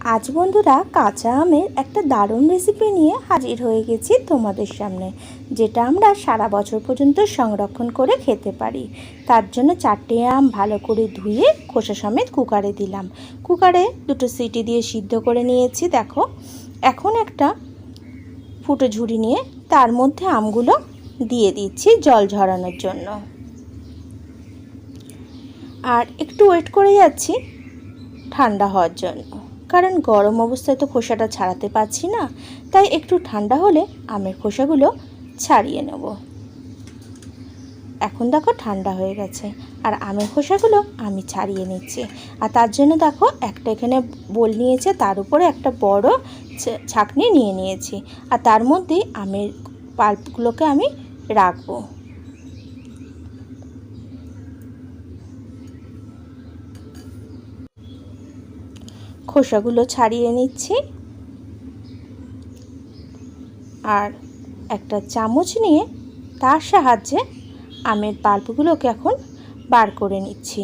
আজ বন্ধুরা কাঁচা আমের একটা দারুণ রেসিপি নিয়ে হাজির হয়ে গেছি তোমাদের সামনে, যেটা আমরা সারা বছর পর্যন্ত সংরক্ষণ করে খেতে পারি। তার জন্য চারটে আম ভালো করে ধুয়ে খোসা সমেত কুকারে দিলাম। কুকারে দুটো সিটি দিয়ে সিদ্ধ করে নিয়েছি, দেখো। এখন একটা ফুটো ঝুড়ি নিয়ে তার মধ্যে আমগুলো দিয়ে দিচ্ছি জল ঝরানোর জন্য। আর একটু ওয়েট করে যাচ্ছি ঠান্ডা হওয়ার জন্য। কারণ গরম অবস্থায় তো খোসাটা ছাড়াতে পারছি না, তাই একটু ঠান্ডা হলে আমের খোসাগুলো ছাড়িয়ে নেব। এখন দেখো ঠান্ডা হয়ে গেছে, আর আমের খোসাগুলো আমি ছাড়িয়ে নিচ্ছি। আর তার জন্য দেখো একটা এখানে বোল নিয়েছে, তার উপরে একটা বড় ছাঁকনি নিয়ে নিয়েছি। আর তার মধ্যেই আমের পাল্পগুলোকে আমি রাখব। খোসাগুলো ছাড়িয়ে নিচ্ছি। আর একটা চামচ নিয়ে তার সাহায্যে আমের পাল্পগুলোকে এখন বার করে নিচ্ছি।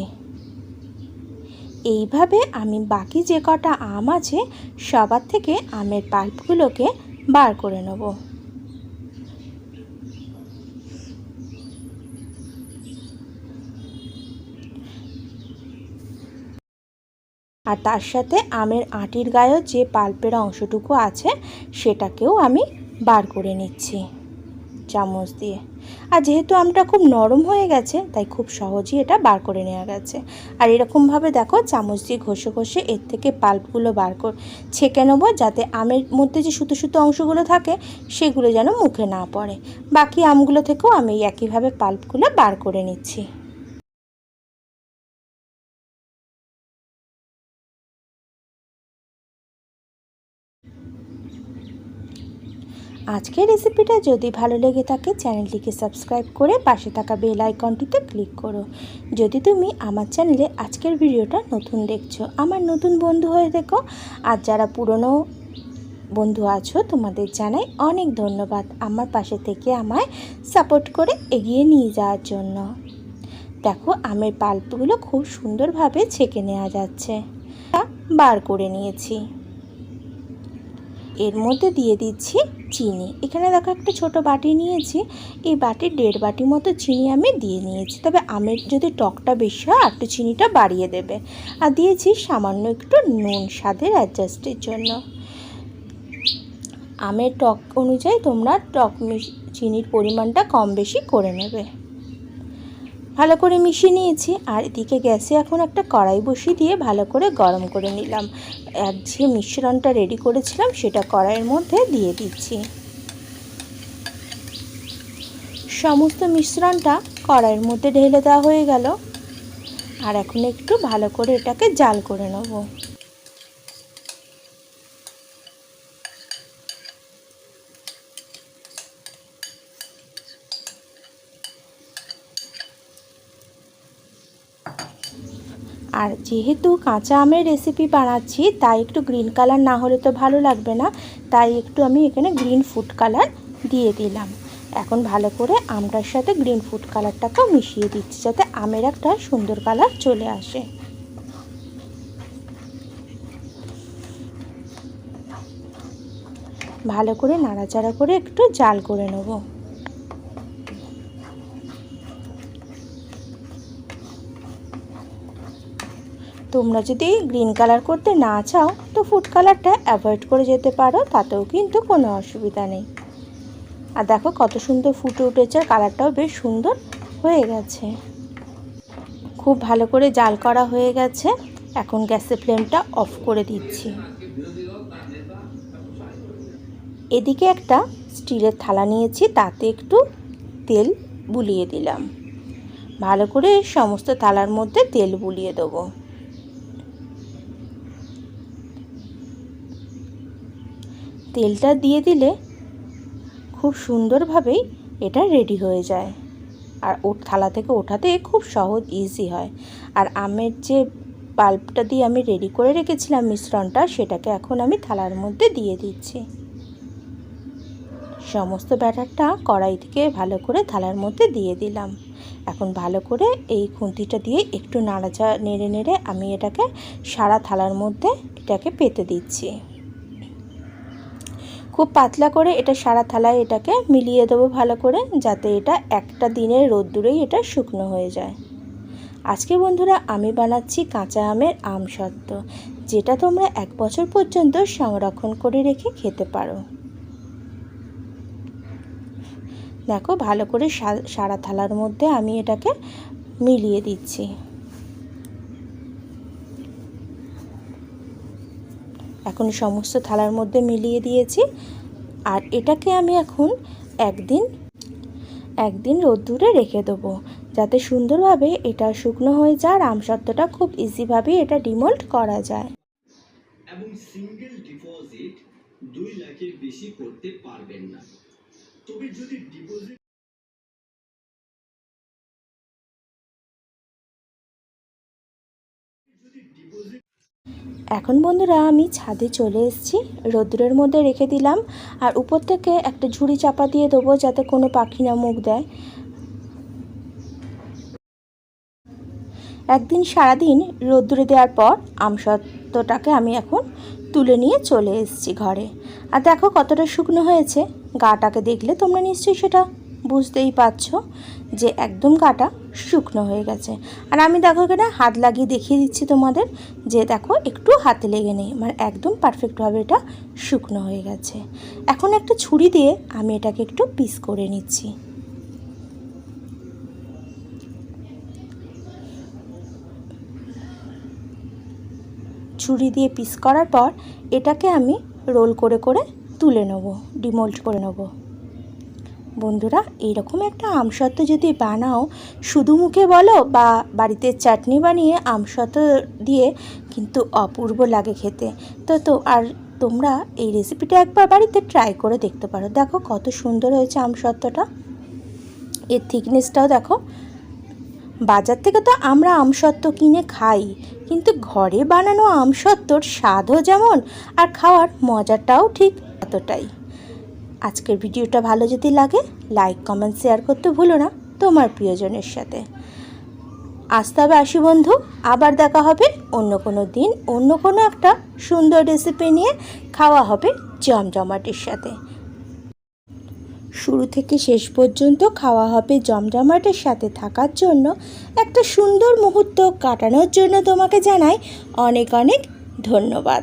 এইভাবে আমি বাকি যে কটা আম আছে, সবার থেকে আমের পাল্পগুলোকে বার করে নেব। আর তার সাথে আমের আটির গায়েও যে পাল্পের অংশটুকু আছে, সেটাকেও আমি বার করে নিচ্ছি চামচ দিয়ে। আর যেহেতু আমটা খুব নরম হয়ে গেছে, তাই খুব সহজেই এটা বার করে নেওয়া গেছে। আর এরকমভাবে দেখো, চামচ দিয়ে ঘষে ঘষে এর থেকে পাল্পগুলো বার কর, ছেঁকে নেব যাতে আমের মধ্যে যে সুতো সুতো অংশগুলো থাকে, সেগুলো যেন মুখে না পড়ে। বাকি আমগুলো থেকেও আমি একইভাবে পাল্পগুলো বার করে নিচ্ছি। আজকের রেসিপিটা যদি ভালো লেগে থাকে, চ্যানেলটিকে সাবস্ক্রাইব করে পাশে থাকা বেল আইকনটিতে ক্লিক করো। যদি তুমি আমার চ্যানেলে আজকের ভিডিওটা নতুন দেখছ, আমার নতুন বন্ধু হয়ে দেখো আর যারা পুরনো বন্ধু আছো, তোমাদের জানাই অনেক ধন্যবাদ আমার পাশে থেকে আমায় সাপোর্ট করে এগিয়ে নিয়ে যাওয়ার জন্য। দেখো, আমের পাল্পগুলো খুব সুন্দরভাবে ছেঁকে নেওয়া যাচ্ছে। বার করে নিয়েছি। এর মধ্যে দিয়ে দিচ্ছি চিনি। এখানে দেখো একটা ছোট বাটি নিয়েছি। এই বাটির দেড় বাটি মতো চিনি আমি দিয়ে নিয়েছি। তবে আমের যদি টকটা বেশি হয় একটু চিনিটা বাড়িয়ে দেবে। আর দিয়েছি সামান্য একটু নুন স্বাদের অ্যাডজাস্টের জন্য। আমের টক অনুযায়ী তোমরা টক চিনির পরিমাণটা কম বেশি করে নেবে। ভালো করে মিশিয়ে নিয়েছি আর এদিকে গ্যাসে এখন একটা কড়াই বসিয়ে দিয়ে ভালো করে গরম করে নিলাম। এক যে মিশ্রণটা রেডি করেছিলাম সেটা কড়াইয়ের মধ্যে দিয়ে দিচ্ছি। সমস্ত মিশ্রণটা কড়াইয়ের মধ্যে ঢেলে দেওয়া হয়ে গেল। আর এখন একটু ভালো করে এটাকে জাল করে নেব। আর যেহেতু কাঁচা আমের রেসিপি বানাচ্ছি, তাই একটু গ্রিন কালার না হলে তো ভালো লাগবে না। তাই একটু আমি এখানে গ্রিন ফুড কালার দিয়ে দিলাম। এখন ভালো করে আমটার সাথে গ্রিন ফুড কালারটাকেও মিশিয়ে দিচ্ছি যাতে আমের একটা সুন্দর কালার চলে আসে। ভালো করে নাড়াচাড়া করে একটু জাল করে নেব। তোমরা যদি গ্রিন কালার করতে না চাও, তো ফুড কালারটা অ্যাভয়েড করে যেতে পারো, তাতেও কিন্তু কোনো অসুবিধা নেই। আর দেখো কত সুন্দর ফুটে উঠেছে, আর কালারটাও বেশ সুন্দর হয়ে গেছে। খুব ভালো করে জাল করা হয়ে গেছে। এখন গ্যাসের ফ্লেমটা অফ করে দিচ্ছি। এদিকে একটা স্টিলের থালা নিয়েছি, তাতে একটু তেল বুলিয়ে দিলাম। ভালো করে সমস্ত থালার মধ্যে তেল বুলিয়ে দেবো। তেলটা দিয়ে দিলে খুব সুন্দরভাবেই এটা রেডি হয়ে যায়। আর ও থালা থেকে ওঠাতে খুব সহজ ইজি হয়। আর আমের যে পাল্পটা দিয়ে আমি রেডি করে রেখেছিলাম মিশ্রণটা, সেটাকে এখন আমি থালার মধ্যে দিয়ে দিচ্ছি। সমস্ত ব্যাটারটা কড়াই থেকে ভালো করে থালার মধ্যে দিয়ে দিলাম। এখন ভালো করে এই খুন্তিটা দিয়ে একটু নাড়াচা, নেড়ে নেড়ে আমি এটাকে সারা থালার মধ্যে এটাকে পেতে দিচ্ছি। খুব পাতলা করে এটা সারা থালায় এটাকে মিলিয়ে দেবো ভালো করে, যাতে এটা একটা দিনের রোদ্দুরেই এটা শুকনো হয়ে যায়। আজকে বন্ধুরা আমি বানাচ্ছি কাঁচা আমের আম সত্ত্ব, যেটা তোমরা এক বছর পর্যন্ত সংরক্ষণ করে রেখে খেতে পারো। দেখো, ভালো করে সারা থালার মধ্যে আমি এটাকে মিলিয়ে দিচ্ছি। এখন সমস্ত থালার মধ্যে মিলিয়ে দিয়েছি। আর এটাকে আমি এখন একদিন একদিন রোদ্দুরে রেখে দেবো, যাতে সুন্দরভাবে এটা শুকনো হয়ে যায় আর আমসত্ত্বটা খুব ইজিভাবে এটা ডিমোল্ড করা যায়। এবং সিঙ্গেল ডিপোজিট দুই লাখের বেশি করতে পারবেন না। তবে যদি ডিপোজিট এখন বন্ধুরা আমি ছাদে চলে এসেছি, রোদ্রের মধ্যে রেখে দিলাম আর উপর থেকে একটা ঝুড়ি চাপা দিয়ে দেবো যাতে কোনো পাখি না মুখ দেয়। একদিন সারাদিন রোদ্দুরে দেওয়ার পর আমসত্ত্বটাকে আমি এখন তুলে নিয়ে চলে এসেছি ঘরে। আর দেখো কতটা শুকনো হয়েছে, গাটাকে দেখলে তোমরা নিশ্চয়ই সেটা বুঝতেই পারছ যে একদম গাটা শুকনো হয়ে গেছে। আর আমি দেখো এখানে হাত লাগিয়ে দেখিয়ে দিচ্ছি তোমাদের যে দেখো একটু হাতে লেগে নেই মানে একদম পারফেক্টভাবে এটা শুকনো হয়ে গেছে। এখন একটা ছুরি দিয়ে আমি এটাকে একটু পিস করে নিচ্ছি। ছুরি দিয়ে পিস করার পর এটাকে আমি রোল করে করে তুলে নেব ডিমোল্ড করে নেব। বন্ধুরা, এইরকম একটা আমসত্ত্ব যদি বানাও, শুধু মুখে বলো বা বাড়িতে চাটনি বানিয়ে আমসত্ত্ব দিয়ে কিন্তু অপূর্ব লাগে খেতে। তো তো, আর তোমরা এই রেসিপিটা একবার বাড়িতে ট্রাই করে দেখতে পারো। দেখো কত সুন্দর হয়েছে আমসত্ত্বটা। এর থিকনেসটাও দেখো। বাজার থেকে তো আমরা আমসত্ত্ব কিনে খাই, কিন্তু ঘরে বানানো আমসত্ত্বর স্বাদও যেমন, আর খাওয়ার মজাটাও ঠিক এতটাই। আজকের ভিডিওটা ভালো যদি লাগে লাইক কমেন্ট শেয়ার করতে ভুলো না তোমার প্রিয়জনের সাথে। আসতে হবে আসি বন্ধু, আবার দেখা হবে অন্য কোনো দিন, অন্য কোনো একটা সুন্দর রেসিপি নিয়ে খাওয়া হবে জমজমাটির সাথে। শুরু থেকে শেষ পর্যন্ত খাওয়া হবে জমজমাটের সাথে থাকার জন্য একটা সুন্দর মুহূর্ত কাটানোর জন্য তোমাকে জানাই অনেক অনেক ধন্যবাদ।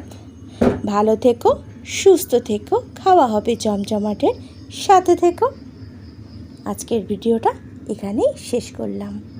ভালো থেকো সুস্থ থেকো খাওয়া হবে জমজমাটের সাথে থেকো। আজকের ভিডিওটা এখানেই শেষ করলাম।